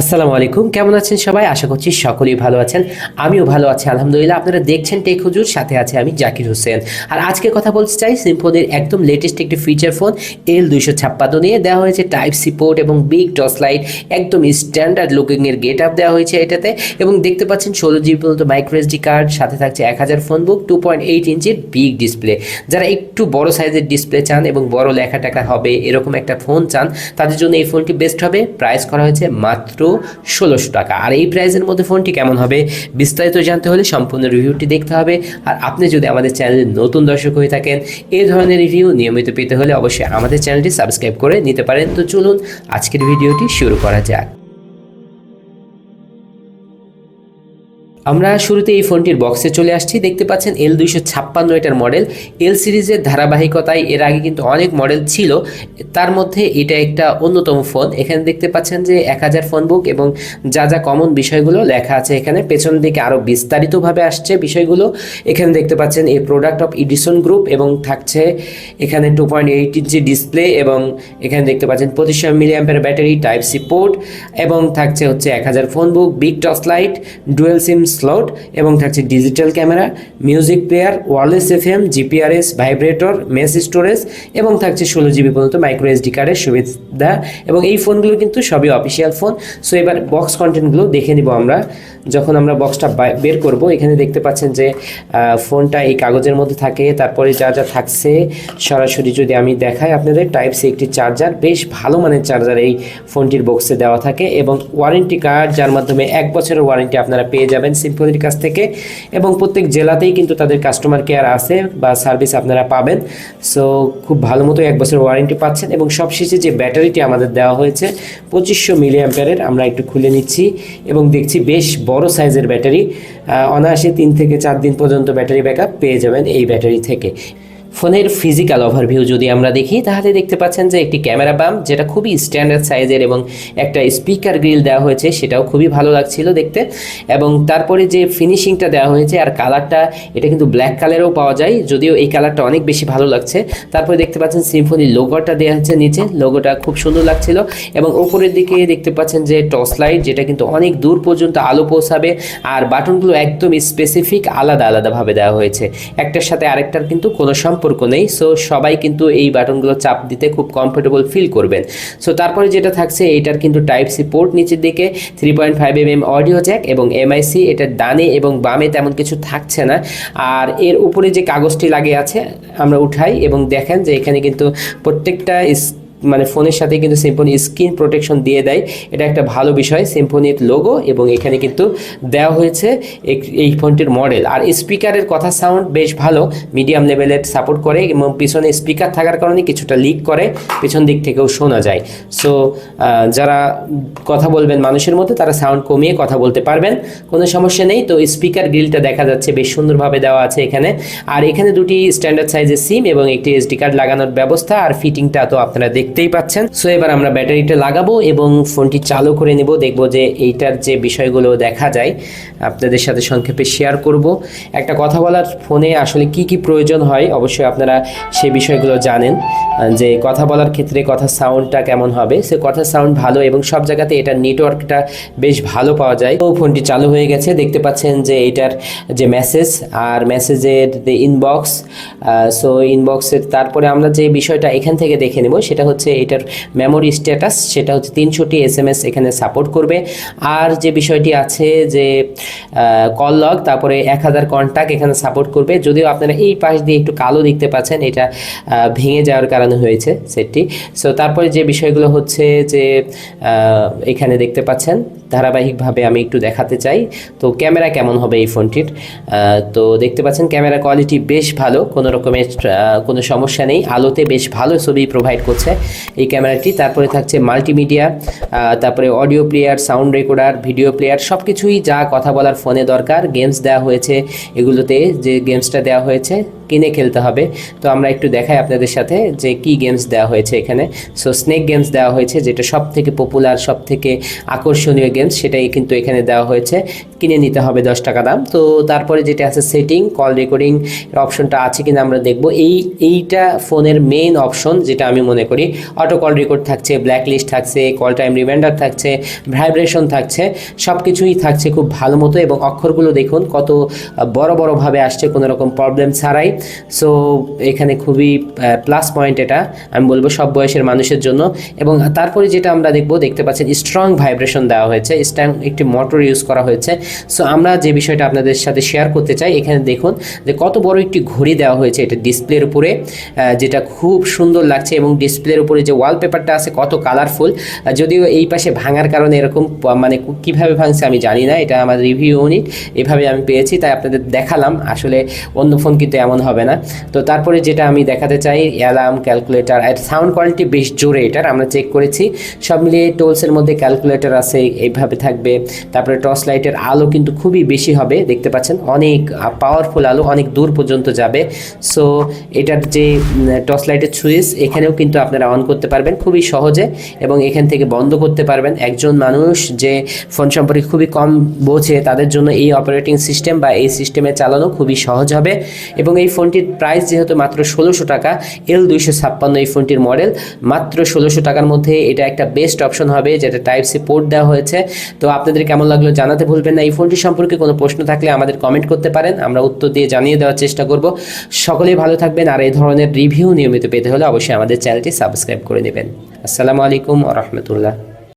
আসসালামু আলাইকুম, কেমন আছেন সবাই? আশা করছি সকলেই ভালো আছেন। আমিও ভালো আছি, আলহামদুলিল্লাহ। আপনারা দেখছেন টেক হুজুর, সাথে আছে আমি জাকির হোসেন। আর আজকে কথা বলতে চাই সিম্ফোনের একদম লেটেস্ট একটি ফিচার ফোন এল দুইশো ছাপ্পান্ন নিয়ে। দেওয়া হয়েছে টাইপ সি পোর্ট এবং বিগ টস লাইট একদম স্ট্যান্ডার্ড লুকিংয়ের গেট আপ দেওয়া হয়েছে এটাতে। এবং দেখতে পাচ্ছেন ষোলো জিবি পর্যন্ত মাইক্রো এসডি কার্ড সাথে থাকছে এক হাজার phone book two point eight ইঞ্চির বিগ ডিসপ্লে যারা একটু বড় সাইজের ডিসপ্লে চান এবং বড় লেখা টাকা হবে, এরকম একটা ফোন চান, তাদের জন্য এই ফোনটি বেস্ট হবে। প্রাইস করা হয়েছে মাত্র ষোলোশো টাকা। আর এই প্রাইসের মধ্যে ফোনটি কেমন হবে, বিস্তারিত জানতে হলে সম্পূর্ণ রিভিউটি দেখতে হবে। আর আপনি যদি আমাদের চ্যানেলে নতুন দর্শক হয়ে থাকেন এই ধরনের রিভিউ নিয়মিত পেতে হলে অবশ্যই আমাদের চ্যানেলটি সাবস্ক্রাইব করে নিতে পারেন। তো চলুন, আজকের ভিডিওটি শুরু করা যাক। আমরা শুরুতে এই ফোনটির বক্সে চলে আসছি। দেখতে পাচ্ছেন এল দুইশো ছাপ্পান্ন এটার মডেল এল সিরিজের ধারাবাহিকতায় এর আগে কিন্তু অনেক মডেল ছিল। তার মধ্যে এটা একটা অন্যতম ফোন এখানে দেখতে পাচ্ছেন যে এক হাজার ফোন বুক এবং যা যা কমন বিষয়গুলো লেখা আছে এখানে। পেছন দিকে আরও বিস্তারিতভাবে আসছে বিষয়গুলো। এখানে দেখতে পাচ্ছেন এই প্রোডাক্ট অফ ইডিসন গ্রুপ এবং থাকছে এখানে two point eight inch display এবং এখানে দেখতে পাচ্ছেন পঁচিশশো মিলিয়াম্পের ব্যাটারি টাইপ সি পোর্ট এবং থাকছে হচ্ছে এক হাজার phone book big torch light dual SIM slot এবং থাকছে digital camera music player wireless FM GPRS vibrator mass storage এবং থাকছে ষোলো জিবি পর্যন্ত মাইক্রো এসডি কার্ডের সুবিধা এবং এই ফোনগুলো কিন্তু সবই অফিসিয়াল ফোন সো এবার বক্স কন্টেন্টগুলো দেখে নিব আমরা। যখন আমরা বক্সটা বের করব, এখানে দেখতে পাচ্ছেন যে ফোনটা এই কাগজের মধ্যে থাকে। তারপরে যা যা থাকছে, সরাসরি যদি আমি দেখাই আপনাদের টাইপ সি একটি চার্জার বেশ ভালো মানের চার্জার এই ফোনটির বক্সে দেওয়া থাকে এবং ওয়ারেন্টি কার্ড যার মাধ্যমে এক বছরের ওয়ারেন্টি আপনারা পেয়ে যাবেন। সিম্পলির কাছ থেকে এবং প্রত্যেক জেলাতেই কিন্তু তাদের কাস্টমার কেয়ার আছে বা সার্ভিস আপনারা পাবেন। সো খুব ভালো মতো এক বছর ওয়ারেন্টি পাচ্ছেন এবং সবশেষে যে ব্যাটারিটি আমাদের দেওয়া হয়েছে, পঁচিশশো মিলি অ্যাম্পিয়ারের আমরা একটু খুলে নিচ্ছি এবং দেখছি বেশ বড় সাইজের ব্যাটারি। অনায়াসে তিন থেকে চার দিন পর্যন্ত ব্যাটারি ব্যাকআপ পেয়ে যাবেন এই ব্যাটারি থেকে। ফোনের ফিজিক্যাল ওভারভিউ যদি আমরা দেখি, তাহলে দেখতে পাচ্ছেন যে একটি ক্যামেরা বাম, যেটা খুবই স্ট্যান্ডার্ড সাইজের এবং একটা স্পিকার গ্রিল দেওয়া হয়েছে, সেটাও খুবই ভালো লাগছিল দেখতে। এবং তারপরে যে ফিনিশিংটা দেওয়া হয়েছে আর কালারটা এটা কিন্তু ব্ল্যাক কালারেও পাওয়া যায়, যদিও এই কালারটা অনেক বেশি ভালো লাগছে। তারপরে দেখতে পাচ্ছেন সিম্ফনি লোগোটা দেওয়া হচ্ছে নিচে লোগোটা খুব সুন্দর লাগছিল। এবং উপরের দিকে দেখতে পাচ্ছেন যে টর্চ লাইট যেটা কিন্তু অনেক দূর পর্যন্ত আলো পৌঁছাবে, আর বাটনগুলো একদম স্পেসিফিক আলাদা, আলাদাভাবে দেওয়া হয়েছে। একটার সাথে আরেকটার কিন্তু কোনো সম্পর্ক নেই সো সবাই কিন্তু এই বাটনগুলো চাপ দিতে খুব কমফোর্টেবল ফিল করবেন। সো তারপরে যেটা থাকছে, এটার কিন্তু টাইপ সি পোর্ট নিচের দিকে three point five M M audio jack এবং এমআইসি এটার ডানে এবং বামে তেমন কিছু থাকছে না। আর এর উপরে যে কাগজটি লাগে আছে, আমরা উঠাই এবং দেখেন যে এখানে কিন্তু প্রত্যেকটা মানে ফোনের সাথে কিন্তু সিম্ফনি স্ক্রিন প্রোটেকশন দিয়ে দেয়। এটা একটা ভালো বিষয় সিম্ফনির লোগো এবং এখানে কিন্তু দেওয়া হয়েছে এই ফোনটির মডেল আর স্পিকারের কথা সাউন্ড বেশ ভালো মিডিয়াম লেভেলের সাপোর্ট করে এবং পিছনে স্পিকার থাকার কারণে কিছুটা লিক করে, পিছন দিক থেকেও শোনা যায়। সো যারা কথা বলবেন মানুষের মধ্যে, তারা সাউন্ড কমিয়ে কথা বলতে পারবেন, কোনো সমস্যা নেই। তো স্পিকার গ্রিলটা দেখা যাচ্ছে, বেশ সুন্দরভাবে দেওয়া আছে এখানে। আর এখানে দুটি স্ট্যান্ডার্ড সাইজের সিম এবং একটি এসডি কার্ড লাগানোর ব্যবস্থা, আর ফিটিংটা তো আপনারা দেখতেই পাচ্ছেন। সো এবার আমরা ব্যাটারিটা লাগাবো এবং ফোনটি চালু করে নেব। দেখব যে এইটার যে বিষয়গুলো দেখা যায়, আপনাদের সাথে সংক্ষেপে শেয়ার করব। একটা কথা বলার, ফোনে আসলে কি কি প্রয়োজন হয়, অবশ্যই আপনারা সেই বিষয়গুলো জানেন। যে কথা বলার ক্ষেত্রে কথা সাউন্ডটা কেমন হবে। সে কথা সাউন্ড ভালো এবং সব জায়গাতে এটার নেটওয়ার্কটা বেশ ভালো পাওয়া যায়। তো ফোনটি চালু হয়ে গেছে। দেখতে পাচ্ছেন যে এটার যে মেসেজ আর মেসেজের যে ইনবক্স সো ইনবক্সের তারপরে আমরা যে বিষয়টা এখান থেকে দেখে নেব, সেটা হচ্ছে এটার মেমোরি স্ট্যাটাস সেটা হচ্ছে তিনশোটি এস এম এস এখানে সাপোর্ট করবে। আর যে বিষয়টি আছে যে কল লগ তারপরে এক হাজার কন্ট্যাক্ট এখানে সাপোর্ট করবে। যদিও আপনারা এই পাশ দিয়ে একটু কালো দেখতে পাচ্ছেন, এটা ভেঙে যাওয়ার কারণে হয়েছে সেটটি। সো তারপরে যে বিষয়গুলো হচ্ছে যে এখানে দেখতে পাচ্ছেন, ধারাবাহিকভাবে আমি একটু দেখাতে চাই। তো ক্যামেরা কেমন হবে এই ফোনটির? তো দেখতে পাচ্ছেন, ক্যামেরা কোয়ালিটি বেশ ভালো, কোনো রকমের কোনো সমস্যা নেই। আলোতে বেশ ভালো ছবি প্রোভাইড করছে। এই ক্যামেরাটি, তারপরে থাকছে মাল্টিমিডিয়া তারপরে audio player sound recorder video player সব কিছুই যা কথা বলার ফোনে দরকার। গেমস দেওয়া হয়েছে, এগুলোতে যে গেমসটা দেওয়া হয়েছে কিনে খেলতে হবে। তো আমরা একটু দেখাই আপনাদের সাথে যে কি গেমস দেওয়া হয়েছে এখানে। সো স্নেক গেমস দেওয়া হয়েছে, যেটা সব থেকে পপুলার সব থেকে আকর্ষণীয় গেমস সেটাই কিন্তু এখানে দেওয়া হয়েছে। কিনে নিতে হবে দশ টাকা দাম। তো তারপরে যেটা আছে সেটিং কল রেকর্ডিং অপশনটা আছে কিনা আমরা দেখব। এই, এইটা ফোনের মেইন অপশন যেটা আমি মনে করি। অটো কল রেকর্ড থাকছে ব্ল্যাক লিস্ট থাকছে কল টাইম রিমাইন্ডার থাকছে ভাইব্রেশন থাকছে সব কিছুই থাকছে খুব ভালো মতো। এবং অক্ষরগুলো দেখুন, কত বড় বড়ভাবে আসছে, কোনো রকম প্রবলেম ছাড়াই। সো এখানে খুবই প্লাস পয়েন্ট এটা। আমি বলব সব বয়সের মানুষের জন্য। এবং তারপরে যেটা আমরা দেখব, দেখতে পাচ্ছেন স্ট্রং ভাইব্রেশন দেওয়া হয়েছে। স্ট্রং একটি মোটর ইউজ করা হয়েছে। সো আমরা যে বিষয়টা আপনাদের সাথে শেয়ার করতে চাই, এখানে দেখুন যে কত বড় একটি ঘড়ি দেওয়া হয়েছে এটা ডিসপ্লের উপরে যেটা খুব সুন্দর লাগছে এবং ডিসপ্লের উপরে যে ওয়ালপেপারটা আছে কত কালারফুল যদিও এই পাশে ভাঙার কারণে এরকম মানে কীভাবে ভাঙছে আমি জানি না, এটা আমার রিভিউ ইউনিট এভাবে আমি পেয়েছি, তাই আপনাদের দেখালাম। আসলে অন্য ফোন কিন্তু এমন হবে না। তো তারপরে যেটা আমি দেখাতে চাই, অ্যালার্ম, ক্যালকুলেটর আর সাউন্ড কোয়ালিটি বেশ জোরে এটার, আমরা চেক করেছি। সব মিলিয়ে টোলসের মধ্যে ক্যালকুলেটর আছে, এইভাবে থাকবে। তারপরে টর্চ লাইটের আলো কিন্তু খুবই বেশি হবে, দেখতে পাচ্ছেন? অনেক পাওয়ারফুল আলো অনেক দূর পর্যন্ত যাবে। সো এটার যে টর্চ লাইটের সুইচ এখানেও কিন্তু আপনারা অন করতে পারবেন খুবই সহজে এবং এখান থেকে বন্ধ করতে পারবেন। একজন মানুষ যে ফোন সম্পর্কে খুবই কম বোঝে, তাদের জন্য এই অপারেটিং সিস্টেম বা এই সিস্টেমে চালানো খুবই সহজ হবে। এবং এই ফোনটির প্রাইস যেহেতু মাত্র ষোলোশো টাকা, এল দুইশো ছাপ্পান্ন এই ফোনটির মডেল। মাত্র ষোলোশো টাকার মধ্যে এটা একটা বেস্ট অপশন হবে, যেটা টাইপ সি পোর্ট দেওয়া হয়েছে। তো আপনাদের কেমন লাগল জানাতে ভুলবেন না। এই ফোনটি সম্পর্কে কোনো প্রশ্ন থাকলে আমাদের কমেন্ট করতে পারেন, আমরা উত্তর দিয়ে জানিয়ে দেওয়ার চেষ্টা করব। সকলেই ভালো থাকবেন, আর এই ধরনের রিভিউ নিয়মিত পেতে হলে অবশ্যই আমাদের চ্যানেলটি সাবস্ক্রাইব করে নেবেন। আসসালামু আলাইকুম রহমতুল্লাহ।